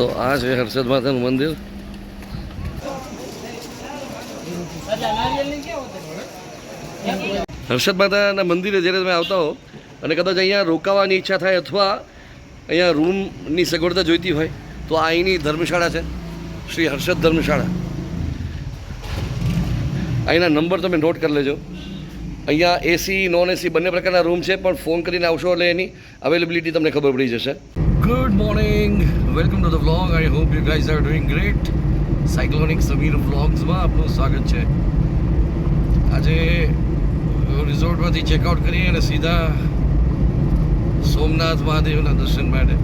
તો આ છે હર્ષદ માતાનું મંદિર. હર્ષદ માતાના મંદિરે જ્યારે તમે આવતા હો, અને કદાચ અહીંયા રોકાવાની ઈચ્છા થાય અથવા અહીંયા રૂમની સગવડતા જોઈતી હોય, તો આ અહીંની ધર્મશાળા છે. શ્રી હર્ષદ ધર્મશાળા. અહીંના નંબર તમે નોટ કરી લેજો. અહીંયા એસી નોન એસી બંને પ્રકારના રૂમ છે, પણ ફોન કરીને આવશો એટલે એની અવેલેબિલિટી તમને ખબર પડી જશે. Good morning welcome to the vlog I hope you guys are doing great cyclonic Samir વ્લોગ્સમાં આપનું સ્વાગત છે. આજે રિઝોર્ટમાંથી ચેકઆઉટ કરી અને સીધા સોમનાથ મહાદેવના દર્શન માટે.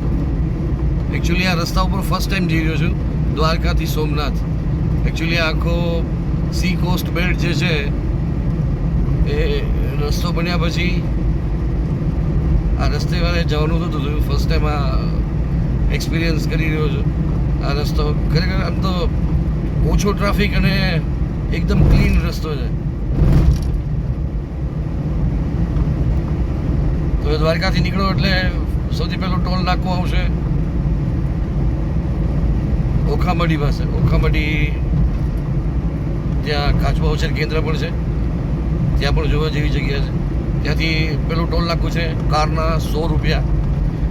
એકચ્યુઅલી આ રસ્તા ઉપર ફર્સ્ટ ટાઈમ જઈ રહ્યો છું. દ્વારકાથી સોમનાથ. એકચ્યુઅલી આખો સી કોસ્ટ બેલ્ટ જે છે, એ રસ્તો બન્યા પછી આ રસ્તે વાળે જવાનું હતું. ફર્સ્ટ ટાઈમ આ એક્સપિરિયન્સ કરી રહ્યો છું. આ રસ્તો ખરેખર આમ તો ઓછો ટ્રાફિક અને એકદમ ક્લીન રસ્તો છે. તો દ્વારકાથી નીકળો એટલે સૌથી પહેલો ટોલ નાકો આવશે. ઓખામડી પાસે. ઓખામડી ત્યાં કાચબા ઉછેર કેન્દ્ર પણ છે. ત્યાં પણ જોવા જેવી જગ્યા છે. ત્યાંથી પેલું ટોલ નાખવું છે. કારના સો રૂપિયા.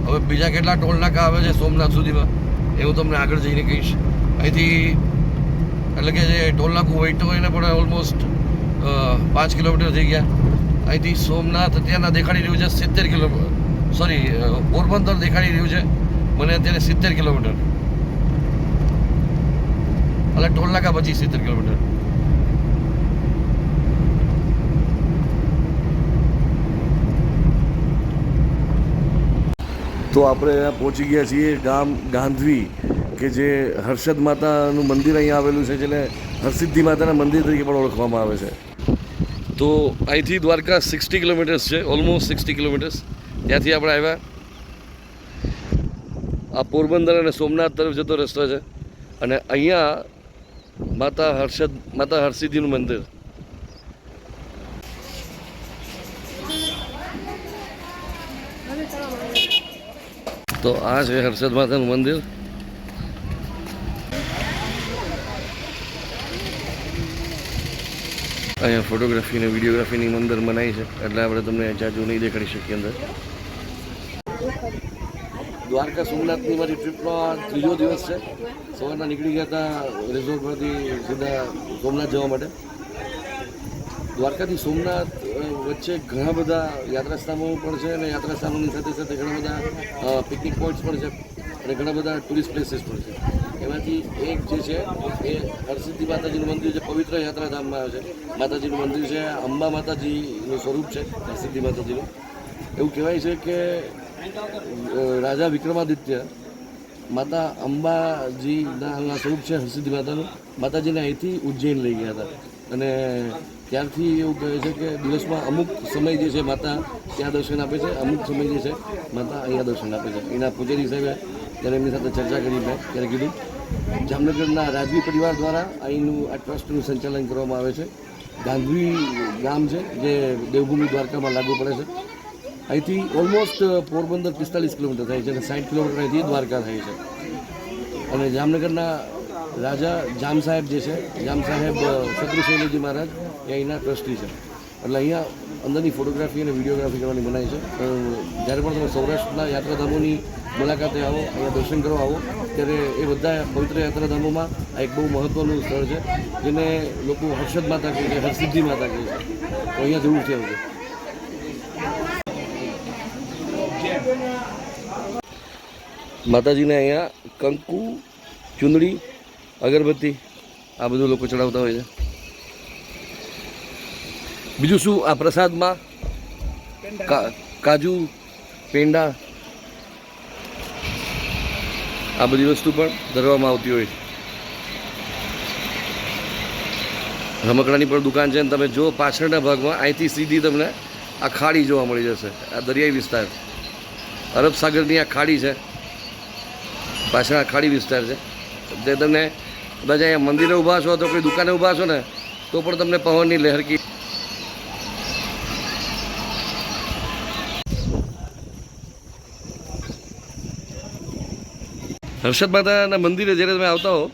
હવે બીજા કેટલા ટોલ આવે છે સોમનાથ સુધીમાં એ હું તમને આગળ જઈને કહીશ. અહીંથી એટલે કે જે ટોલ નાકું હોય એને પણ ઓલમોસ્ટ પાંચ કિલોમીટર થઈ ગયા. અહીંથી સોમનાથ અત્યારના દેખાડી રહ્યું છે સિત્તેર કિલોમીટર સોરી પોરબંદર દેખાડી રહ્યું છે. મને અત્યારે સિત્તેર કિલોમીટર. એટલે ટોલ પછી સિત્તેર કિલોમીટર. તો આપણે અહીંયા પહોંચી ગયા છીએ ગામ ગાંધવી, કે જે હર્ષદ માતાનું મંદિર અહીંયા આવેલું છે, જેને હરસિદ્ધિ માતાના મંદિર તરીકે પણ ઓળખવામાં આવે છે. તો અહીંથી દ્વારકા સિક્સટી કિલોમીટર્સ છે ઓલમોસ્ટ સિક્સટી કિલોમીટર્સ. ત્યાંથી આપણે આવ્યા. આ પોરબંદર અને સોમનાથ તરફ જતો રસ્તો છે. અને અહીંયા માતા હર્ષદ, માતા હરસિદ્ધિનું મંદિર. તો આ છે હર્ષદ માતાનું મંદિર. અહીંયા ફોટોગ્રાફી અને વિડીયોગ્રાફીની મંદિર મનાઈ છે, એટલે આપણે તમને જાજુ નહીં દેખાડી શકીએ અંદર. દ્વારકા સોમનાથની મારી ટ્રીપનો આ ત્રીજો દિવસ છે. સવારના નીકળી ગયા હતા રિઝોર્ટ પરથી સીધા સોમનાથ જવા માટે. દ્વારકાથી સોમનાથ વચ્ચે ઘણા બધા યાત્રાસ્થાનો પણ છે અને યાત્રાસ્થાનોની સાથે સાથે ઘણા બધા પિકનિક પોઈન્ટ્સ પણ છે અને ઘણા બધા ટુરિસ્ટ પ્લેસીસ પણ છે. એમાંથી એક જે છે એ હરસિદ્ધિ માતાજીનું મંદિર છે, પવિત્ર યાત્રાધામમાં આવે છે. માતાજીનું મંદિર છે, અંબા માતાજીનું સ્વરૂપ છે, હરસિદ્ધિ માતાજીનું. એવું કહેવાય છે કે રાજા વિક્રમાદિત્ય માતા અંબાજીના સ્વરૂપ છે, હરસિદ્ધિ માતાનું. માતાજીને અહીંથી ઉજ્જૈન લઈ ગયા હતા. અને ત્યારથી એવું કહે છે કે દિવસમાં અમુક સમય જે છે માતા ત્યાં દર્શન આપે છે, અમુક સમય જે છે માતા અહીંયા દર્શન આપે છે. એના પૂજારી સાહેબે ત્યારે એમની સાથે ચર્ચા કરી મેં, ત્યારે કીધું, જામનગરના રાજવી પરિવાર દ્વારા અહીંનું આ ટ્રસ્ટનું સંચાલન કરવામાં આવે છે. ગાંધવી ગામ છે, જે દેવભૂમિ દ્વારકામાં લાગુ પડે છે. અહીંથી ઓલમોસ્ટ પોરબંદર પિસ્તાલીસ કિલોમીટર થાય છે અને સાઠ કિલોમીટર અહીંથી દ્વારકા થાય છે. અને જામનગરના રાજા જામ સાહેબ જે છે, જામ સાહેબ શત્રુશૈલીજી મહારાજ, એ અહીંના ટ્રસ્ટી છે. એટલે અહીંયા અંદરની ફોટોગ્રાફી અને વિડીયોગ્રાફી કરવાની મનાય છે. જ્યારે પણ તમે સૌરાષ્ટ્રના યાત્રાધામોની મુલાકાતે આવો, અહીંયા દર્શન કરવા આવો, ત્યારે એ બધા પવિત્ર યાત્રાધામોમાં આ એક બહુ મહત્ત્વનું સ્થળ છે, જેને લોકો હર્ષદ માતા કહે છે, હરસિદ્ધિ માતા કહે છે. તો અહીંયા જરૂરથી આવજો. માતાજીને અહીંયા કંકુ, ચુંદડી અગરબત્તી, આ બધું લોકો ચડાવતા હોય છે. બીજું શું? આ પ્રસાદમાં કાજુ, પેંડા, આ બધી વસ્તુ પણ ધરવામાં આવતી હોય રમકડાની પણ દુકાન છે ને તમે જો પાછળના ભાગમાં, અહીંથી સીધી તમને આ ખાડી જોવા મળી જશે, આ દરિયાઈ વિસ્તાર. અરબ સાગરની આ ખાડી છે. પાછળ આ ખાડી વિસ્તાર છે. તે તમને કદાચ અહીંયા મંદિરે ઊભા છો તો કોઈ દુકાને ઊભા છો ને, તો પણ તમને પવનની લહેરકી હર્ષદ માતાના મંદિરે જ્યારે તમે આવતા હો,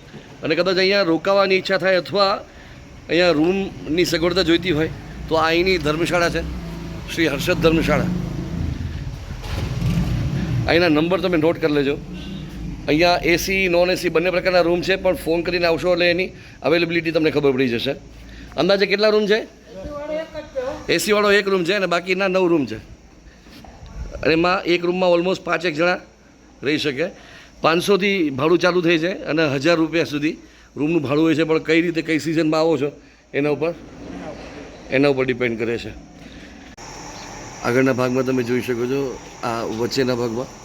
અને કદાચ અહીંયા રોકાવાની ઈચ્છા થાય અથવા અહીંયા રૂમની સગવડતા જોઈતી હોય, તો આ અહીંની ધર્મશાળા છે. શ્રી હર્ષદ ધર્મશાળા. અહીંના નંબર તમે નોટ કરી લેજો. અહીંયા એસી નોન એસી બંને પ્રકારના રૂમ છે, પણ ફોન કરીને આવશો એટલે એની અવેલેબિલિટી તમને ખબર પડી જશે. અંદાજે કેટલા રૂમ છે? એસીવાળો એક રૂમ છે અને બાકીના નવ રૂમ છે. અને એમાં એક રૂમમાં ઓલમોસ્ટ પાંચેક જણા રહી શકે. પાંચસોથી ભાડું ચાલુ થઈ છે અને હજાર રૂપિયા સુધી રૂમનું ભાડું હોય છે, પણ કઈ રીતે, કઈ સિઝનમાં આવો છો, એના ઉપર એના ઉપર ડિપેન્ડ કરે છે. આગળના ભાગમાં તમે જોઈ શકો છો, આ વચ્ચેના ભાગમાં.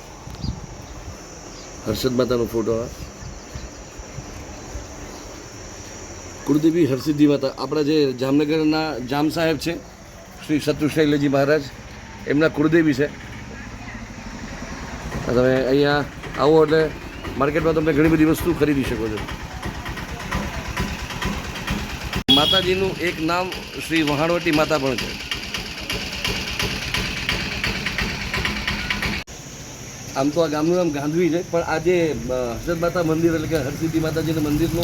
હર્ષદ માતાનો ફોટો આ. કુળદેવી હરસિદ્ધિ માતા, આપણા જે જામનગરના જામ સાહેબ છે, શ્રી શત્રુશૈલજી મહારાજ, એમના કુળદેવી છે. તમે અહીંયા આવો એટલે માર્કેટમાં તમે ઘણી બધી વસ્તુ ખરીદી શકો છો. માતાજીનું એક નામ શ્રી વહાણવટી માતા પણ છે. આમ તો આ ગામનું નામ ગાંધવી છે, પણ આ જે હર્ષદ માતા મંદિર એટલે કે હરસિદ્ધિ માતાજીના મંદિરનો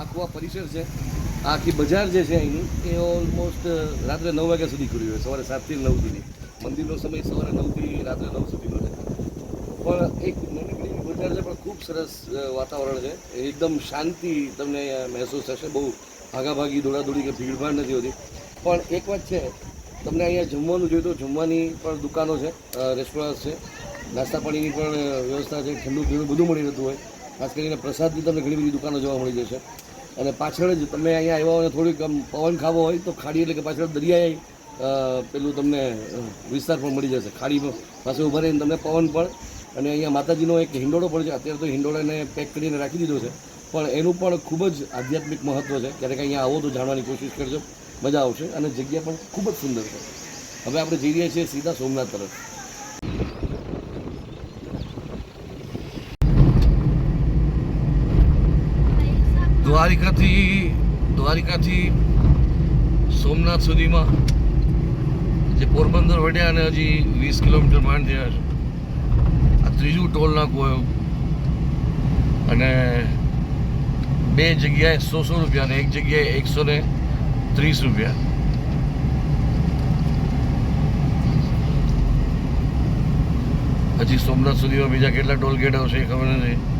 આખો આ પરિસર છે આખી બજાર જે છે અહીંની, એ ઓલમોસ્ટ રાત્રે નવ વાગ્યા સુધી ખુલ્લી હોય, સવારે સાતથી નવ સુધી. મંદિરનો સમય સવારે નવથી રાત્રે નવ સુધીનો છે. પણ એક નાનકડી બજાર છે, પણ ખૂબ સરસ વાતાવરણ છે. એકદમ શાંતિ તમને મહેસૂસ થશે, બહુ ભાગાભાગી, દોડાદોડી કે ભીડભાડ નથી હોતી. પણ એક વાત છે, તમને અહીંયા જમવાનું જોઈએ તો જમવાની પણ દુકાનો છે રેસ્ટોરન્ટ છે. નાસ્તા પાણીની પણ વ્યવસ્થા છે, ઠંડુ પીણું બધું મળી રહેતું હોય. ખાસ કરીને પ્રસાદની તમને ઘણી બધી દુકાનો જોવા મળી જશે. અને પાછળ જ તમે અહીંયા આવ્યા હોય, થોડીક, આમ, પવન ખાવો હોય, તો ખાડી એટલે કે પાછળ દરિયાએ પેલું તમને વિસ્તાર પણ મળી જશે. ખાડી પાસે ઊભા રહીને તમને પવન પણ અને અહીંયા માતાજીનો એક હિંડોળો પણ છે. અત્યારે તો હિંડોળાને પેક કરીને રાખી દીધો છે. પણ એનું પણ ખૂબ જ આધ્યાત્મિક મહત્ત્વ છે. ક્યારેક અહીંયા આવો તો જાણવાની કોશિશ કરજો. મજા આવશે અને જગ્યા પણ ખૂબ જ સુંદર છે. હવે આપણે જઈ રહ્યા છીએ સીધા સોમનાથ તરફ. દ્વારિકાથી દ્વારિકાથી સોમનાથ સુધીમાં જે પોરબંદર વડ્યા અને હજી વીસ કિલોમીટર માંડ થયા છે. આ ત્રીજું ટોલ નાકું આવ્યું. અને બે જગ્યાએ સો સો રૂપિયા અને એક જગ્યાએ એકસો ને ત્રીસ રૂપિયા. હજી સોમનાથ સુધીમાં બીજા કેટલા ટોલ ગેટ આવશે એ ખબર નથી.